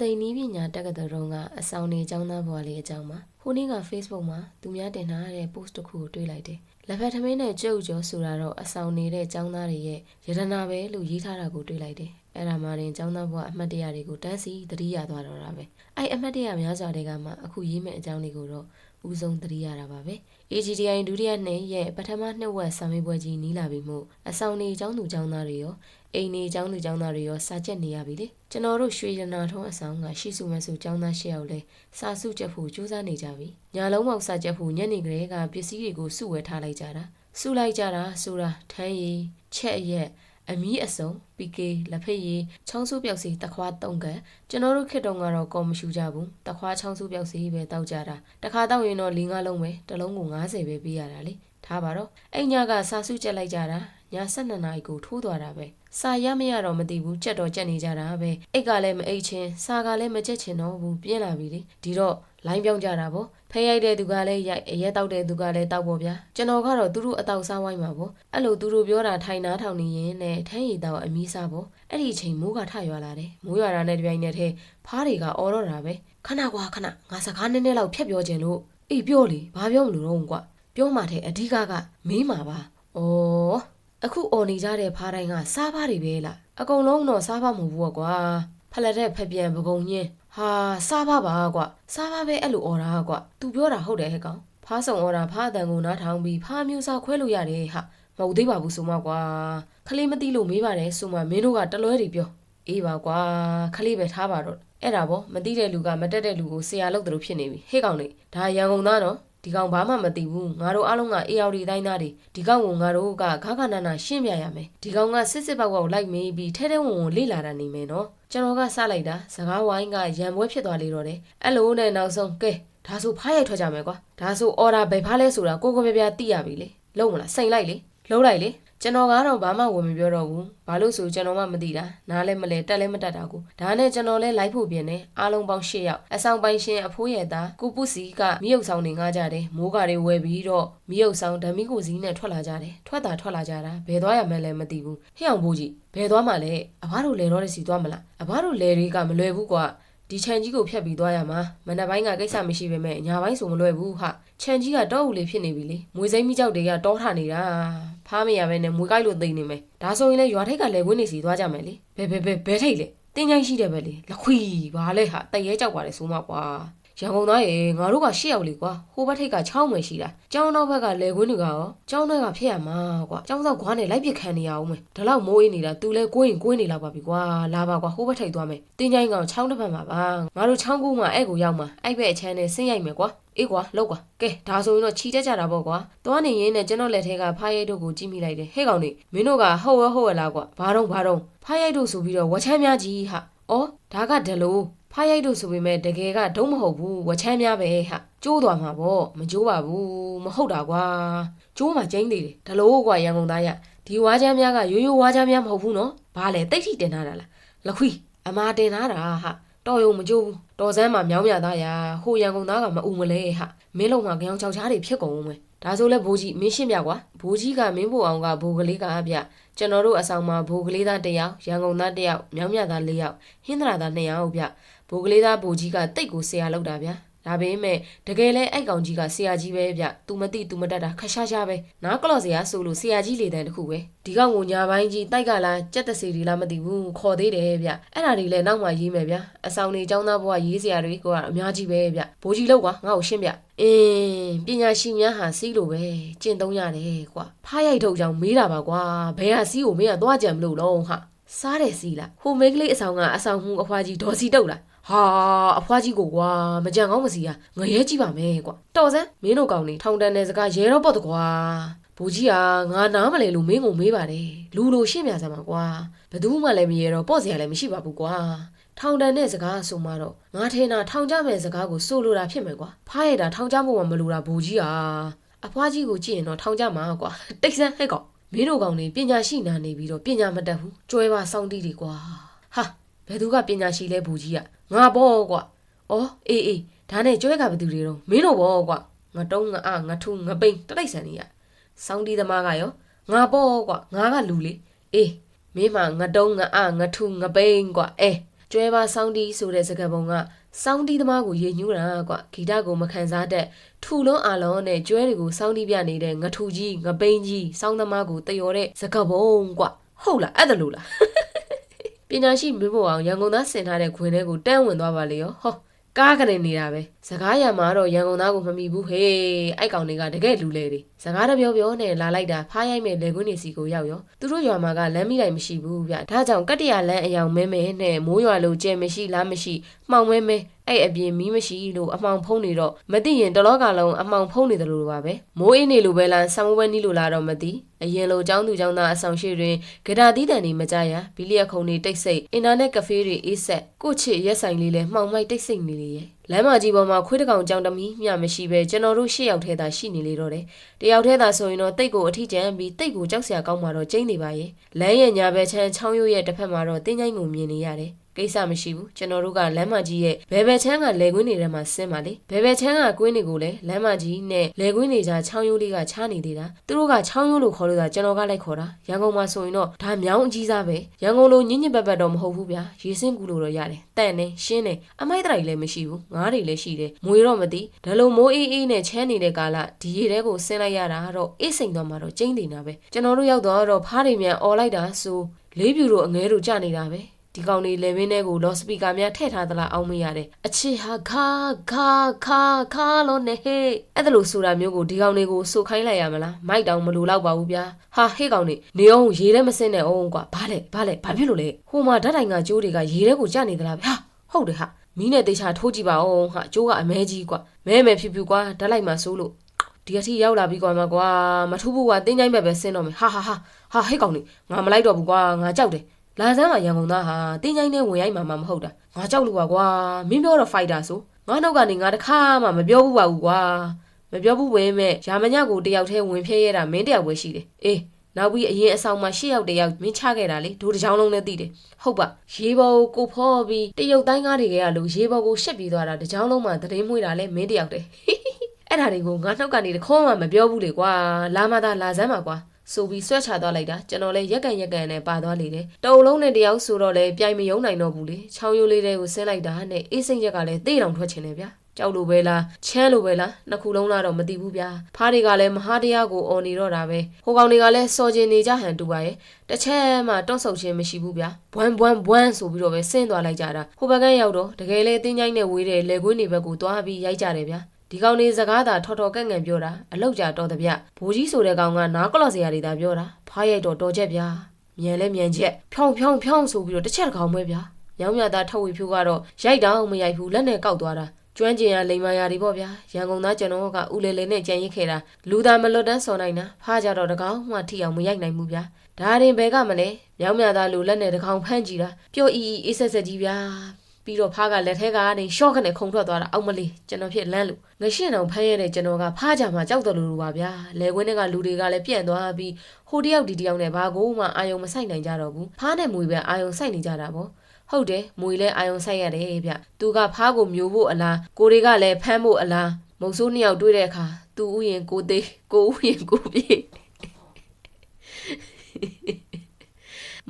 သိမ်နီးပညာတက္ကသိုလ်တုန်းကအဆောင်နေကျောင်းသားဘွားလေးအကြောင်းပါဟိုနေ့က Facebook မှာသူများတင်ထားတဲ့ post တစ်ခုကိုတွေ့လိုက်တယ်လက်ဖက်ထမင်းနဲ့ကြုတ်ကြောဆိုတာတော့အဆောင်နေတဲ့ကျောင်းသားတွေရဲ့ယတနာပဲလို့ရေးထားတာကိုတွေ့လိုက်တယ်အဲ့ဒါမှရင်ကျောင်းသားဘွားအမှတ်တရတွေကိုတန်းစီသတိရသွားတော့တာပဲအဲ့အမှတ်တရများစွာတွေကမှအခုရေးမဲ့အကြောင်းလေးကိုတော့ ဦးဆုံးသတိရတာပါပဲ AGTI ဒုတိယနှစ်ရဲ့ပထမနှစ်ဝက်စာမေးပွဲကြီးနီးလာပြီမို့အဆောင်နေကျောင်းသူကျောင်းသားတွေရောအိမ်နေကျောင်းသူကျောင်းသားတွေရောစာကျက်နေရပြီလေကျွန်တော်တို့ရွှေရနာထုံးအဆောင်ကရှိစုမစုကျောင်းသားရှစ်ယောက်လဲစာစုကျက်ဖို့စူးစမ်းနေကြပြီညာလုံးပေါက်စာကျက်ဖို့ညနေကလေးကပစ္စည်းတွေကိုစုဝဲထားလိုက်ကြတာစုလိုက်ကြတာဆိုတာထမ်းရည်ချက်ရက် အမီးအစုံ PK လက်ဖက်ရည်ချောင်းစုပြောက်စီတခွား၃ကန်ကျွန်တော်တို့ခေတ်တုန်းကတော့ကော်မရှူကြဘူးတခွားချောင်းစုပြောက်စီပဲတောက်ကြတာတခါတောက်ရင်တော့၄၅လုံးပဲတစ်လုံးကို90ပဲပေးရတာလေ ထားပါတော့အဲ့ညကစာစုကျက်လိုက်ကြတာည12နာရီကိုထိုးသွားတာပဲစာရမရတော့မသိဘူးကြက်တော့ကြက်နေကြတာပဲအိတ်ကလည်းမအိတ်ချင်းစာကလည်းမကြက်ချင်တော့ဘူးပြင်းလာပြီလေဒီတော့လိုင်းပြောင်းကြတာပေါ့ဖဲရိုက်တဲ့သူကလည်းရိုက်အရက်တောက်တဲ့သူကလည်းတောက်ပေါ့ဗျာကျွန်တော်ကတော့သူတို့အတောက်စားဝိုင်းမှာပေါ့အဲ့လိုသူတို့ပြောတာထိုင်နာထောင်နေရင်နဲ့ထမ်းရည်တော့အမီးစားပေါ့အဲ့ဒီအချိန်မိုးကထရွာလာတယ်မိုးရွာတာနဲ့တပြိုင်နက်တည်းဖားတွေကအော်တော့တာပဲခဏကွာခဏငါစကားနည်းနည်းလောက်ဖြတ်ပြောခြင်းလို့အေးပြောလေဘာပြောမလို့တော့ကွာ ပြောမှတဲ့အဓိကကမင်းမှာပါဩအခုအော်နေကြတဲ့ဖားတိုင်းကစားဖားတွေပဲလားအကုန်လုံးတော့စားဖားမဟုတ်ဘူးကွာဖလက်တဲ့ဖက်ပြန်ပကုံညင်းဟာစားဖားပါကွာစားဖားပဲအဲ့လိုအော်တာကွာ तू ပြောတာဟုတ်တယ်ဟဲ့ကောင်ဖားဆောင်အော်တာဖားအတန်ကိုနားထောင်ပြီးဖားမျိုးစားခွဲလို့ရတယ်ဟာမဟုတ်သေးပါဘူးဆိုမကွာခလေးမသိလို့မေးပါတယ်ဆိုမှမင်းတို့ကတလွဲတွေပြောအေးပါကွာခလေးပဲထားပါတော့အဲ့ဒါပေါ့မသိတဲ့လူကမတက်တဲ့လူကိုဆရာလုပ်တယ်လို့ဖြစ်နေပြီဟေ့ကောင်လေဒါရန်ကုန်သားနော် ဒီကောင်ဘာမှမသိဘူးငါတို့အားလုံးကအေးအော်ဒီတိုင်းသားတွေဒီကောင်ကိုငါတို့ကခါခါနာနာရှင်းပြရမယ်ဒီကောင်ကစစ်စစ်ပေါက်ပေါက်လိုက်မေးပြီးထဲထဲဝင်ဝင်လေ့လာတာနေမယ်နော်ကျွန်တော်ကစလိုက်တာစကားဝိုင်းကရံပွဲဖြစ်သွားလေတော့တယ်အဲ့လိုနဲ့နောက်ဆုံးကဲဒါဆိုဖားရိုက်ထွက်ကြမယ်ကွာဒါဆိုအော်ဒါဘယ်ဖားလဲဆိုတာကိုကိုပြပြသိရပြီလေလုံးမလားစိန်လိုက်လေလုံးလိုက်လေ ကျွန်တော်ကတော့ဘာမှဝင်မပြောတော့ဘူးဘာလို့ဆိုကျွန်တော်မှမသိတာနားလည်းမလဲတက်လည်းမတက်တာကိုဒါနဲ့ကျွန်တော်လည်းလိုက်ဖို့ပြင်နေအားလုံးပေါင်း၈ယောက်အဆောင်ပိုင်ရှင်အဖိုးရဲ့သားကိုပုစီကမိယုတ်ဆောင်နေငားကြတယ်မိုးကာတွေဝယ်ပြီးတော့မိယုတ်ဆောင်ဓမီကိုစီးနဲ့ထွက်လာကြတယ်ထွက်တာထွက်လာကြတာဘယ်သွားရမှန်းလည်းမသိဘူးဟဲ့အောင်ဘိုးကြီးဘယ်သွားမှလဲအဘတို့လဲတော့တဲ့စီသွားမလားအဘတို့လဲတွေကမလွယ်ဘူးကွာ ဒီခြံကြီးကိုဖျက်ပြီးသွားရမှာမနက်ပိုင်းကကိစ္စမရှိပေမဲ့ညပိုင်းဆိုမလွယ်ဘူးဟာခြံကြီးကတော့ဦးလေးဖြစ်နေပြီလေမွေစိမ့်မိကြောက်တွေကတောထနေတာဖားမရပဲနဲ့မွေကိုက်လို့သိနေမယ်ဒါဆိုရင်လေရွာထိပ်ကလည်းဝင်းနေစီသွားကြမယ်လေဘယ်ဘယ်ဘယ်ဘဲထိပ်လေတင်းချိုင်းရှိတယ်ပဲလေလခွီဘာလဲဟာတရဲကြောက်ပါလေဆိုမှကွာ ရန်ကုန်သားရေငါတို့ကရှစ်ယောက်လေကွာဟိုဘက်ထိပ်က6မယ်ရှိတာကျောင်းတော့ဘက်ကလေခွင်းတွေကရောကျောင်းတွေကဖြစ်ရမှာကွာကျောင်းဆောက်ခွားနဲ့လိုက်ပစ်ခံနေရအောင်မယ်ဒါလောက်မိုးအေးနေတာ तू လဲကိုရင်ကိုင်းနေလောက်ပါပြီကွာလာပါကွာဟိုဘက်ထိပ်သွားမယ်တင်းချိုင်းကောင်ချောင်းတစ်ဖက်မှာပါငါတို့ချောင်းကူးမှာအဲ့ကိုရောက်မှာအဲ့ဘက်အချမ်းနဲ့ဆင်းရိုက်မယ်ကွာအေးကွာလောက်ကွာကဲဒါဆိုရင်တော့ခြီတက်ကြတာပေါ့ကွာသွားနေရင်းနဲ့ကျွန်တော်လက်ထဲကဖားရိုက်တို့ကိုကြည့်မိလိုက်တယ်ဟဲ့ကောင်နေမင်းတို့ကဟုတ်ရဟုတ်ရလားကွာဘာတော့ဘာတော့ဖားရိုက်တို့ဆိုပြီးတော့ဝချမ်းများကြီးဟာအော်ဒါကဒလို့ ဖားရိုက်တို့ဆိုပေမဲ့တကယ်ကဒုံမဟုတ်ဘူးဝချမ်းများပဲဟာကျိုးသွားမှာပေါ့မကျိုးပါဘူးမဟုတ်တာကွာကျိုးမှကျင်းသေးတယ်ဒလို့ကွာရန်ကုန်သားရဒီဝါချမ်းများကရိုးရိုးဝါချမ်းများမဟုတ်ဘူးနော်ဘာလဲတိတ်ထိတင်ထားတာလားလခွီအမာတင်ထားတာဟာတော်ရုံမကြိုးဘူးတော်စမ်းမှာမြောင်းမြသားရဟိုရန်ကုန်သားကမအူမလဲဟာမင်းလုံးမှာကြောင်ချောက်ချားတွေဖြစ်ကုန်ဦးမယ်ဒါဆိုလဲဘိုးကြီးမင်းရှင်းပြကွာဘိုးကြီးကမင်းဖို့အောင်ကဘိုးကလေးကအပြကျွန်တော်တို့အဆောင်မှာဘိုးကလေးသားတစ်ယောက်ရန်ကုန်သားတစ်ယောက်မြောင်းမြသား၄ယောက်ဟင်းသရာသား၂ယောက်ဗျ ဘိုးကလေးသားဘိုးကြီးကတိတ်ကိုဆရာလောက်တာဗျာဒါပေမဲ့တကယ်လဲအဲ့ကောင်ကြီးကဆရာကြီးပဲဗျ။ तू မသိ तू မတတ်တာခရှားရှားပဲ။နားကလော့ဆရာဆိုလို့ဆရာကြီးလေတန်းတခုပဲ။ဒီကောင်ကညာပိုင်းကြီးတိုက်ကလားကြက်တစီဒီလားမသိဘူး။ခေါ်သေးတယ်ဗျ။အဲ့ဒါတွေလည်းနောက်မှရေးမယ်ဗျ။အဆောင်နေចောင်းသားဘဝရေးစရာတွေကအများကြီးပဲဗျ။ဘိုးကြီးလောက်ကွာငါ့ကိုရှင်းပြ။အင်းပညာရှိများဟာစီးလို့ပဲကျင့်သုံးရတယ်ကွာ။ဖားရိုက်ထုတ်ကြောင်မေးတာပါကွာ။ဘယ်ဟာစီးကိုမင်းကသွားကြံမလို့လုံးဟာ။စားတယ်စီးလားဟိုမိန်းကလေးအဆောင်ကအဆောင်မှုအဖွားကြီးဒေါ်စီတုတ်လား ဟာအဖွားကြီးကိုကွာမကြံကောင်းမစီရငရဲကြည့်ပါမယ်ကွာတော်စမ်းမင်းတို့ကောင်နေထောင်တန်းတဲ့စကားရဲတော့ပေါ့တကွာဘူကြီးကငါနားမလဲလို့မင်းကိုမေးပါတယ်လူလိုရှင်းပြစမ်းပါကွာဘသူမှလည်းမရဲတော့ပေါ့စရာလည်းမရှိပါဘူးကွာထောင်တန်းတဲ့စကားဆိုမှတော့ငါထင်တာထောင်ကြမဲ့စကားကိုစိုးလိုတာဖြစ်မယ်ကွာဖားရတာထောင်ကြဖို့မှမလိုတာဘူကြီးကအဖွားကြီးကိုကြည့်ရင်တော့ထောင်ကြမှာကွာတိတ်ဆန်းဟဲ့ကောင်မင်းတို့ကောင်နေပညာရှိနာနေပြီးတော့ပညာမတတ်ဘူးကျွဲပါစောင်းတီးတွေကွာဟာဘယ်သူကပညာရှိလဲဘူကြီးက ငါပေါ့ကွာ။အော်အေးအေးဒါနဲ့ကျွဲကဘသူတွေတော့မင်းတို့ပေါ့ကွာ။ငါတုံးငါအငါထူငါပိန်တတိတ်ဆန်နေရ။စောင်းတီးသမားကရောငါပေါ့ကွာငါကလူလေ။အေးမင်းမငါတုံးငါအငါထူငါပိန်ကွာ။အဲကျွဲပါစောင်းတီးဆိုတဲ့စကားပုံကစောင်းတီးသမားကိုရေညှူးတာကွဂီတကိုမခံစားတတ်ထူလုံးအာလုံးနဲ့ကျွဲတွေကိုစောင်းတီးပြနေတဲ့ငထူကြီးငပိန်းကြီးစောင်းသမားကိုတယော်တဲ့စကားပုံကွဟုတ်လားအဲ့ဒါလို့လား ပညာရှိမျိုးပေါ်အောင်ရန်ကုန်သားဆင်ထားတဲ့ခွင်ထဲကိုတန်းဝင်သွားပါလေရောဟောကားကနေနေတာပဲ စကားရမှာတော့ရန်ကုန်သားကိုမမီဘူးဟေးအိုက်ကောင်တွေကတကယ်လူလေတွေစကားတပြောပြောနဲ့လာလိုက်တာဖားရိုက်မဲ့လေကွင်းနေစီကိုရောက်ရောသူတို့ရွာမှာကလမ်းမိလိုက်မရှိဘူးဗျဒါကြောင့်ကတ္တရလမ်းအယောင်မဲမဲနဲ့မိုးရွာလို့ကြဲမရှိလားမရှိမှောင်မဲမဲအဲ့အပြင်မီးမရှိလို့အမှောင်ဖုံးနေတော့မသိရင်တလောကလုံးအမှောင်ဖုံးနေတယ်လို့ပါပဲမိုးအင်းနေလိုပဲလားဆံမပွဲနီးလိုလားတော့မသိအရင်လိုចောင်းသူចောင်းသားအဆောင်ရှိတွင်ဂဒါတီးတန်နေမကြရဘီလီယက်ခုံနေတိတ်ဆိတ်အင်တာနက်ကဖေးတွေအေးဆက်ကိုချစ်ရက်ဆိုင်လေးလဲမှောင်မိုက်တိတ်ဆိတ်နေလေရဲ့လမ်းမကြီးပေါ်မှာခွေးတကောင်ကြောင်တမီးမျှမရှိပဲကျွန်တော်တို့ရှစ်ယောက်ထဲသာရှိနေလေတော့တယ်တယောက်ထဲသာဆိုရင်တော့တိတ်ကိုအထီးကျန်ပြီးတိတ်ကိုကြောက်စရာကောင်းမှတော့ကျင်းနေပါရဲ့လမ်းရဲ့ညာဘက်ချမ်းချောင်းရိုးရဲ့တစ်ဖက်မှာတော့တင်းချိုင်းကိုမြင်နေရတယ် ကိစ္စမရှိဘူးကျွန်တော်တို့ကလမ်းမကြီးရဲ့ဘယ်ဘက်ချမ်းကလေကွင်းတွေထဲမှာဆင်းပါလေဘယ်ဘက်ချမ်းကကွင်းတွေကိုလည်းလမ်းမကြီးနဲ့လေကွင်းတွေကြားချောင်းရိုးလေးကချားနေသေးတာသူတို့ကချောင်းရိုးလို့ခေါ်လို့တာကျွန်တော်ကလိုက်ခေါ်တာရန်ကုန်မှာဆိုရင်တော့ဒါမြောင်းအကြီးစားပဲရန်ကုန်လိုညညပက်ပက်တော့မဟုတ်ဘူးဗျာရေစင်းကူလို့တော့ရတယ်တန့်နေရှင်းနေအမိုက်တရိုက်လည်းမရှိဘူးငားတွေလည်းရှိတယ်မွေတော့မသိဒါလိုမိုးအေးအေးနဲ့ချမ်းနေတဲ့ကာလဒီရေထဲကိုဆင်းလိုက်ရတာတော့အေးစိန်တော့မှတော့ကျင်းနေတာပဲကျွန်တော်တို့ရောက်တော့ဖားတွေမြန်អော်လိုက်တာဆိုလေးပြူတို့အငဲတို့ကြနေတာပဲ ဒီကောင်လေးလေဘင်းထဲကိုလော့စပီကာများထည့်ထားသလားအောင်းမရတယ်အချစ်ဟာခါခါခါခါလို့နေဟဲ့အဲ့ဒါလို့ဆိုတာမျိုးကိုဒီကောင်လေးကိုစိုးခိုင်းလိုက်ရမလားမိုက်တောင်မလိုတော့ပါဘူးဗျာဟာဟေ့ကောင်လေးနေအောင်ရေထဲမစင်းနဲ့အောင်ကွာဘာလဲဘာလဲဘာဖြစ်လို့လဲဟိုမှာဓာတ်တိုင်ကကျိုးတွေကရေထဲကိုကျနေသလားဗျာဟုတ်တယ်ဟာမီးနဲ့တေချာထိုးကြည့်ပါဦးဟာကျိုးကအမဲကြီးကွာမဲမဲဖြူဖြူကွာဓာတ်လိုက်မှစိုးလို့ဒီအထိရောက်လာပြီကွာမကွာမထူးဘူးကွာတင်းချိုင်းဘက်ပဲဆင်းတော့မယ်ဟာဟာဟာဟာဟေ့ကောင်လေးငါမလိုက်တော့ဘူးကွာငါကြောက်တယ် လာစမ်းမှာရန်ကုန်သားဟာတင်းချိုင်းနဲ့ဝင်ရိုက်မှာမှမဟုတ်တာငါကြောက်လို့ပါကွာမင်းပြောတော့ဖိုက်တာဆိုငါနောက်ကနေငါတခါမှမပြောဘူးပါဘူးကွာမပြောဘူးဝင်မဲ့ရာမညကိုတယောက်တည်းဝင်ဖျဲရတာမင်းတယောက်ပဲရှိတယ်အေးနောက်ပြီးအရင်အဆောင်မှာရှစ်ယောက်တယောက်မင်းချခဲ့တာလေဒိုးတစ်ချောင်းလုံးနဲ့သိတယ်ဟုတ်ပါရေဘော်ကိုကိုဖော်ပြီးတရုတ်တိုင်းကားတွေကလို့ရေဘော်ကိုရှက်ပြီးသွားတာတစ်ချောင်းလုံးမှာသတင်းမွှေးတာလဲမင်းတယောက်တည်းအဲ့ဒါတွေကိုငါနှုတ်ကနေတခေါမှမပြောဘူးလေကွာလာမသာလာစမ်းပါကွာ ဆိုပြီးဆွဲချသွားလိုက်တာကျွန်တော်လည်းရက်ကန်ရက်ကန်နဲ့ပါသွားလေတယ်တအုံလုံးနဲ့တယောက်ဆိုတော့လေပြိုင်မယုံနိုင်တော့ဘူးလေချောင်းရိုးလေးတွေကိုဆင်းလိုက်တာနဲ့အေးစိမ့်ရက်ကလည်းသေတောင်ထွက်ချင်တယ်ဗျာကြောက်လို့ပဲလားချမ်းလို့ပဲလားနှစ်ခုလုံးလားတော့မသိဘူးဗျာဖားတွေကလည်းမဟာတရားကိုអော်နေတော့တာပဲဟိုကောင်တွေကလည်းစော်ကျင်နေကြဟန်တူပါရဲ့တစ်ချက်မှတောက်ဆုပ်ခြင်းမရှိဘူးဗျာဘွမ်ဘွမ်ဘွမ်ဆိုပြီးတော့ပဲဆင်းသွားလိုက်ကြတာဟိုဘက်ကရောက်တော့တကယ်လေအတင်းချိုင်းနဲ့ဝေးတဲ့လေကွင်းတွေဘက်ကိုသွားပြီးရိုက်ကြတယ်ဗျာ ဒီကောင်လေးစကားသာထော်ထော်ကန့်ကန့်ပြောတာအလောက်ကြတော်တဗျဘိုးကြီးဆိုတဲ့ကောင်ကနားကလော့စရာတွေသာပြောတာဖားရိုက်တော့တော်ချက်ဗျာမြန်လဲမြန်ချက်ဖြောင်းဖြောင်းဖြောင်းဆိုပြီးတော့တစ်ချက်တစ်ကောင်ပဲဗျာညောင်မြသားထုတ်ဝေဖြိုးကတော့ရိုက်တောင်မရိုက်ဘူးလက်နဲ့ကောက်သွားတာကျွမ်းကျင်ရလိမ်မာယာတွေပေါ့ဗျာရန်ကုန်သားကျွန်တော်ကဦးလေလေနဲ့ကြံရစ်ခဲ့တာလူသားမလွတ်တန်းစော်နိုင်တာဖားကြတော့တကောင်မှထိအောင်မရိုက်နိုင်ဘူးဗျာဒါရင်ဘယ်ကမလဲမြောင်မြသားလူလက်နဲ့တကောင်ဖမ်းကြည့်တာပျော့အီအီအေးဆက်ဆက်ကြီးဗျာ ပြီးတော့ဖားကလက်ထဲကနေရှော့ခနဲ့ခုံထွက်သွားတာအောက်မလေးကျွန်တော်ဖြစ်လန်းလို့ငရှင်းအောင်ဖမ်းရတဲ့ကျွန်တော်ကဖားကြမှာကြောက်တယ်လို့လိုပါဗျာလဲခွင်းတွေကလူတွေကလည်းပြန့်သွားပြီးဟိုတယောက်ဒီတယောက်နဲ့ဘာကိုမှအာယုံမဆိုင်နိုင်ကြတော့ဘူးဖားနဲ့မွေပဲအာယုံဆိုင်နေကြတာပေါ့ဟုတ်တယ်မွေလဲအာယုံဆိုင်ရတယ်ဗျသူကဖားကိုမျိုးဖို့အလားကိုတွေကလည်းဖမ်းဖို့အလားမုံဆိုးနှစ်ယောက်တွေ့တဲ့အခါသူဥယင်ကိုသေးကိုဥယင်ကိုပြေ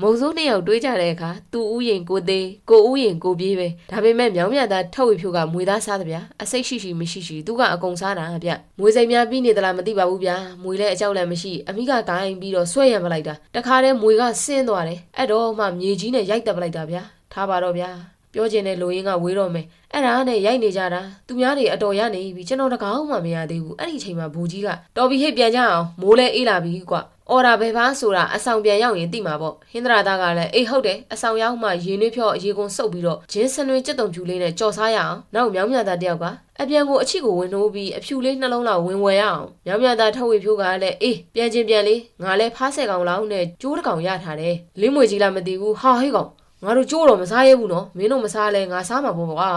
မုံစိုးနှစ်ယောက်တွေးကြတဲ့အခါသူဥယင်ကိုသေးကိုဥယင်ကိုပြေးပဲဒါပေမဲ့မြောင်းမြသားထုတ်ဝေဖြိုးကမွေသားစားတယ်ဗျာအစိတ်ရှိရှိမရှိရှိသူကအကုန်စားတာဗျမွေစိမ်များပြီးနေသလားမသိပါဘူးဗျာမွေလည်းအကြောက်လည်းမရှိအမိကကိုင်းပြီးတော့ဆွဲရံပလိုက်တာတခါတည်းမွေကဆင်းသွားတယ်အဲ့တော့မှမြေကြီးနဲ့ရိုက်တက်ပလိုက်တာဗျာထားပါတော့ဗျာပြောကျင်တဲ့လူရင်းကဝေးတော့မယ်အဲ့ဒါနဲ့ရိုက်နေကြတာသူများတွေအတော်ရနေပြီကျွန်တော်တကောင်းမှမရသေးဘူးအဲ့ဒီအချိန်မှာဘူကြီးကတော်ပြီဟိတ်ပြန်ကြအောင်မိုးလဲအေးလာပြီကွာ အော်ဒါဘယ်ပါဆိုတာအဆောင်ပြန်ရောက်ရင်သိမှာပေါ့ဟင်္ဒရာသားကလည်းအေးဟုတ်တယ်အဆောင်ရောက်မှရေနွေးဖြော့ရေကုန်စုပ်ပြီးတော့ဂျင်းစနွေးကြက်တုံဖြူလေးနဲ့ကြော်စားရအောင်နောက်မြောင်းမြသားတယောက်ကအပြန်ကိုအချစ်ကိုဝင်နှိုးပြီးအဖြူလေးနှလုံးလောက်ဝင်ဝယ်ရအောင်မြောင်းမြသားထုတ်ဝေဖြိုးကလည်းအေးပြန်ချင်းပြန်လေးငါလည်းဖားဆယ်ကောင်လောက်နဲ့ကျိုးတစ်ကောင်ရထားတယ်လင်းမွေကြီးလားမသိဘူးဟာဟေးကောင်ငါတို့ကြိုးတော့မစားရဘူးနော်မင်းတို့မစားလဲငါစားမှာပေါ့ကွာ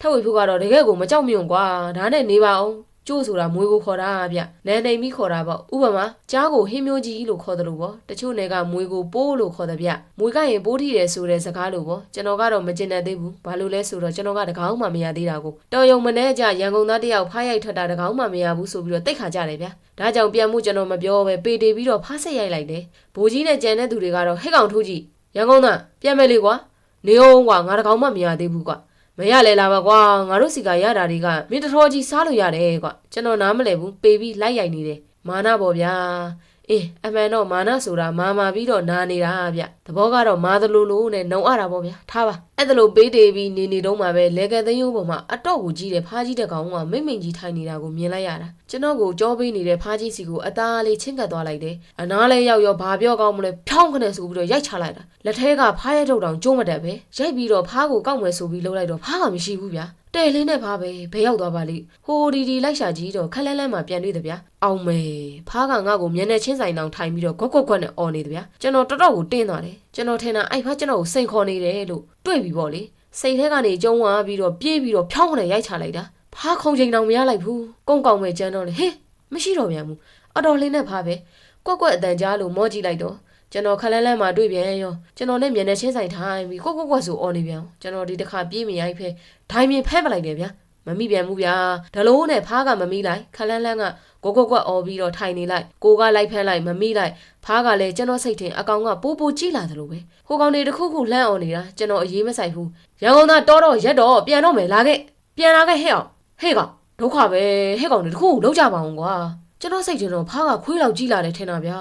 ထပ်ဝေဖို့ကတော့တကယ်ကိုမကြောက်မြုံကွာဒါနဲ့နေပါအောင် ကျိုးဆိုတာမွေးကိုခေါ်တာဗျနန်နေမိခေါ်တာပေါ့ဥပမာကြားကိုဟင်းမျိုးကြီးလို့ခေါ်တယ်လို့ပေါ့တချို့နယ်ကမွေးကိုပိုးလို့ခေါ်တယ်ဗျမွေးကရင်ပိုးထိတယ်ဆိုတဲ့စကားလို့ပေါ့ကျွန်တော်ကတော့မကျင်တတ်သေးဘူးဘာလို့လဲဆိုတော့ကျွန်တော်ကတကောင်းမှမရသေးတာကိုတော်ယုံမနဲ့ကြရန်ကုန်သားတယောက်ဖားရိုက်ထွက်တာတကောင်းမှမရဘူးဆိုပြီးတော့တိတ်ခါကြတယ်ဗျဒါကြောင့်ပြန်မှုကျွန်တော်မပြောပဲပေတေပြီးတော့ဖားဆက်ရိုက်လိုက်တယ်ဘိုးကြီးနဲ့ကြံတဲ့သူတွေကတော့ဟဲ့ကောင်ထိုးကြည့်ရန်ကုန်သားပြန်မဲ့လေကွာနေအောင်ကွာငါတကောင်မှမရသေးဘူးကွာ မရလေလားပါကွာငါတို့စီကရတာတွေကမင်းတတော်ကြီးစားလို့ရတယ်ကွာကျွန်တော်နားမလဲဘူးပေပြီးလိုက်ရိုက်နေတယ်မာနပေါ့ဗျာ အေးအမှန်တော့မာနဆိုတာမာမာပြီးတော့နာနေတာဗျသဘောကတော့မာသလိုလိုနဲ့နှုံအတာပေါ့ဗျာထားပါအဲ့ဒါလိုပေးတေးပြီးနေနေတော့မှပဲလေကသိန်းရုံးပေါ်မှာအတော့ကိုကြီးတယ်ဖားကြီးတဲ့ကောင်ကမိမ့်မိန်ကြီးထိုင်နေတာကိုမြင်လိုက်ရတာကျွန်တော်ကိုကြောပေးနေတဲ့ဖားကြီးစီကိုအသားလေးချင်းကပ်သွားလိုက်တယ်အနားလဲရောက်ရောဘာပြောကောင်းမလဲဖြောင်းခနဲ့ဆိုပြီးတော့ရိုက်ချလိုက်တာလက်ထဲကဖားရဲထုတ်တောင်ကျိုးမတက်ပဲရိုက်ပြီးတော့ဖားကိုကောက်မယ်ဆိုပြီးလှုပ်လိုက်တော့ဖားကမရှိဘူးဗျာ တဲလေးနဲ့ဖားပဲဘယ်ရောက်သွားပါလိဟိုဒီဒီလိုက်ရှာကြီးတော့ခက်လဲလဲမှပြန်တွေ့တယ်ဗျာအောင်မေဖားကငါ့ကိုမျက်နှာချင်းဆိုင်တောင်ထိုင်ပြီးတော့ဂွက်ဂွက်ဂွက်နဲ့អော်နေတယ်ဗျာကျွန်တော်တော်တော်ကိုတင်းသွားတယ်ကျွန်တော်ထင်တာအဲ့ဖားကျွန်တော်ကိုစိန်ခေါ်နေတယ်လို့တွေ့ပြီပေါ့လေစိတ်ထဲကနေကျုံသွားပြီးတော့ပြေးပြီးတော့ဖြောင်းခနဲ့ရိုက်ချလိုက်တာဖားခုံချိန်တောင်မရလိုက်ဘူးကုန်းကောင်းမဲ့ကြမ်းတော့လေဟေးမရှိတော့ပြန်ဘူးအတော်လေးနဲ့ဖားပဲကွက်ကွက်အတန်ကြားလို့မော့ကြည့်လိုက်တော့ ကျွန်တော်ခလန်းလန်းမှာတွေ့ပြန်ရောကျွန်တော်နဲ့မျက်နှာချင်းဆိုင်ထိုင်ပြီးကိုကိုကိုဆိုအော်နေပြန်ကျွန်တော်ဒီတစ်ခါပြေးမရိုက်ဖဲဒိုင်မြင်ဖဲပလိုက်တယ်ဗျာမမိပြန်ဘူးဗျာဒလုံးနဲ့ဖားကမမိလိုက်ခလန်းလန်းကကိုကိုကွက်အော်ပြီးတော့ထိုင်နေလိုက်ကိုကလိုက်ဖက်လိုက်မမိလိုက်ဖားကလည်းကျွန်တော်စိတ်ထင်အကောင်ကပိုးပိုးကြည့်လာသလိုပဲဟိုကောင်တွေတစ်ခုခုလှမ်းအောင်နေတာကျွန်တော်အေးမဆိုင်ဘူးရန်ကုန်သားတော်တော်ရက်တော့ပြန်တော့မယ်လာခဲ့ပြန်လာခဲ့ဟဲ့အောင်ဟဲ့ကောင်ဒုက္ခပဲဟဲ့ကောင်တွေတစ်ခုခုလောက်ကြပါအောင်ကွာကျွန်တော်စိတ်ထင်တော့ဖားကခွေးလောက်ကြည့်လာတယ်ထင်တာဗျာ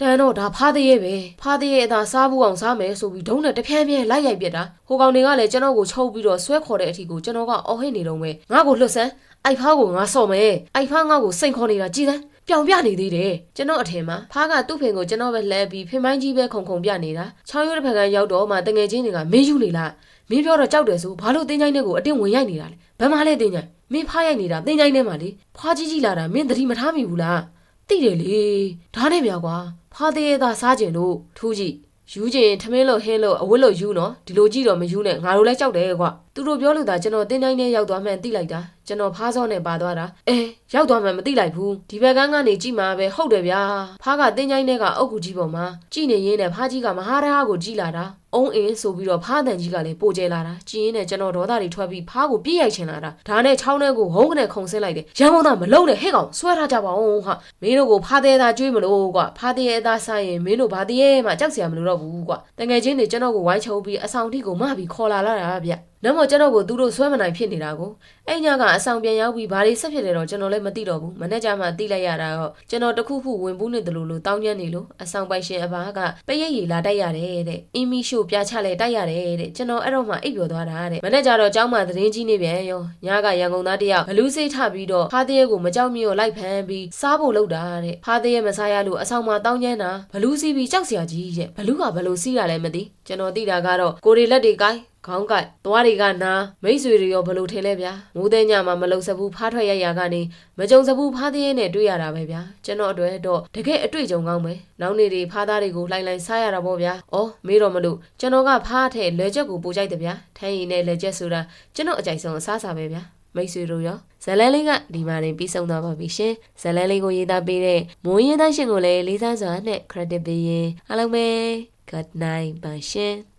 တန်တော့ဒါဖားသေးရဲ့ပဲဖားသေးရဲ့အသာစားဘူးအောင်စားမယ်ဆိုပြီးဒုံးနဲ့တပြဲပြဲလိုက်ရိုက်ပြစ်တာဟိုကောင်တွေကလည်းကျွန်တော်ကိုချုပ်ပြီးတော့ဆွဲခေါ်တဲ့အထီကိုကျွန်တော်ကအော်ဟစ်နေတော့မယ်ငါ့ကိုလှုပ်ဆန်းအိုက်ဖားကိုငါစော်မယ်အိုက်ဖားငါ့ကိုစိန်ခေါ်နေတာကြည်စမ်းပြောင်ပြနေသေးတယ်ကျွန်တော်အထင်မှာဖားကသူ့ဖင်ကိုကျွန်တော်ပဲလှမ်းပြီးဖင်မိုင်းကြီးပဲခုံခုံပြနေတာချောင်းရွက်တစ်ဖက်ကရောက်တော့မှတငယ်ချင်းတွေကမင်းယူနေလားမင်းပြောတော့ကြောက်တယ်ဆိုဘာလို့တင်းချိုင်းတဲ့ကိုအတင်းဝင်ရိုက်နေတာလဲဘယ်မှလဲတင်းချိုင်းမင်းဖားရိုက်နေတာတင်းချိုင်းထဲမှာလေဖားကြီးကြီးလာတာမင်းသတိမထားမိဘူးလားတိတယ်လေဒါနဲ့မြကွာ ဖားသေးသားစားကျင်လို့ထူးကြည့်ယူကျင်ထမင်းလို့ဟင်းလို့အဝတ်လို့ယူနော်ဒီလိုကြည့်တော့မယူနဲ့ငါတို့လည်းကြောက်တယ်ကွာ သူတို့ပြောလို့သာကျွန်တော်တင်းတိုင်းနဲ့ရောက်သွားမှန်းသိလိုက်တာကျွန်တော်ဖားစောနဲ့ပါသွားတာအဲရောက်သွားမှန်းမသိလိုက်ဘူးဒီဘက်ကန်းကနေကြည့်မှာပဲဟုတ်တယ်ဗျာဖားကတင်းတိုင်းနဲ့ကအုတ်ကူကြီးပေါ်မှာကြည့်နေရင်းနဲ့ဖားကြီးကမဟာရဟကိုကြည့်လာတာအုံးအင်းဆိုပြီးတော့ဖားတန်ကြီးကလည်းပိုကျဲလာတာကြည့်ရင်းနဲ့ကျွန်တော်ဒေါသတွေထွက်ပြီးဖားကိုပြည့်ရိုက်ချင်လာတာဒါနဲ့ချောင်းထဲကိုဟုံးကနေခုံဆင်းလိုက်တယ်ရန်ကုန်သားမလုံးနဲ့ဟဲ့ကောင်ဆွဲထားကြပါဦးဟာမင်းတို့ကိုဖားသေးသားကြွေးမလို့ကွာဖားသေးရဲ့သားဆိုင်ရင်မင်းတို့ဘာတည်းရဲ့မှကြောက်စရာမလိုတော့ဘူးကွာတကယ်ချင်းတွေကျွန်တော်ကိုဝိုင်းချုံပြီးအဆောင်ထိကိုမပြီးခေါ်လာလာတာဗျနမောကျွန်တော်ကိုသူတို့ဆွဲမနိုင်ဖြစ်နေတာကိုအဲ့ညကအဆောင်ပြန်ရောက်ပြီးဘာတွေဆက်ဖြစ်တယ်တော့ကျွန်တော်လည်းမသိတော့ဘူးမနေ့ကမှသိလိုက်ရတာတော့ကျွန်တော်တခုခုဝင်ဘူးနေတယ်လို့လို့တောင်းကျမ်းနေလို့အဆောင်ပိုင်ရှင်အဘာကပရိတ်ရီလာတိုက်ရတယ်တဲ့အင်းမီရှို့ပြချလဲတိုက်ရတယ်တဲ့ကျွန်တော်အဲ့တော့မှအိပ်ပျော်သွားတာတဲ့မနေ့ကျတော့ကျောင်းမှာသတင်းကြီးနေပြန်ရောညကရန်ကုန်သားတယောက်ဘလူးစိတ်ထပြီးတော့ဖားသေးရဲ့ကိုမကြောက်မြော့လိုက်ဖမ်းပြီးစားဖို့လုပ်တာတဲ့ဖားသေးရဲ့မစားရလို့အဆောင်မှာတောင်းကျမ်းတာဘလူးစီးပြီးကြောက်စရာကြီးတဲ့ဘလူးကဘလို့စီးရလဲမသိကျွန်တော်သိတာကတော့ကိုရီလက်တွေကိုင်း ခေါင်းကိုက်သွားတွေကနာမိတ်ဆွေတွေရောဘလို့ထင်လဲဗျာမိုးတဲ့ညမှာမလုံစဘူးဖားထွက်ရရကနေမကြုံစဘူးဖားသေးရဲ့နဲ့တွေ့ရတာပဲဗျာကျွန်တော်အတွက်တော့တကယ်အတွေ့အကြုံကောင်းပဲနောက်နေ့တွေဖားသားတွေကိုလှိုင်းလှိုင်းစားရတာပေါ့ဗျာဩမေးတော့မလို့ကျွန်တော်ကဖားထဲလဲချက်ကိုပို့ကြိုက်တယ်ဗျာထိုင်းရင်နဲ့လဲချက်ဆိုတာကျွန်တော်အကြိုက်ဆုံးအစားအစာပဲဗျာမိတ်ဆွေတို့ရောဇလန်းလေးကဒီမှာနေပြီးဆုံးသွားပါပြီရှင်ဇလန်းလေးကိုရေးသားပေးတဲ့မိုးရင်သားရှင်ကိုလည်းလေးစားစွာနဲ့ credit ပေးရင်အားလုံးပဲ good night ပါရှင်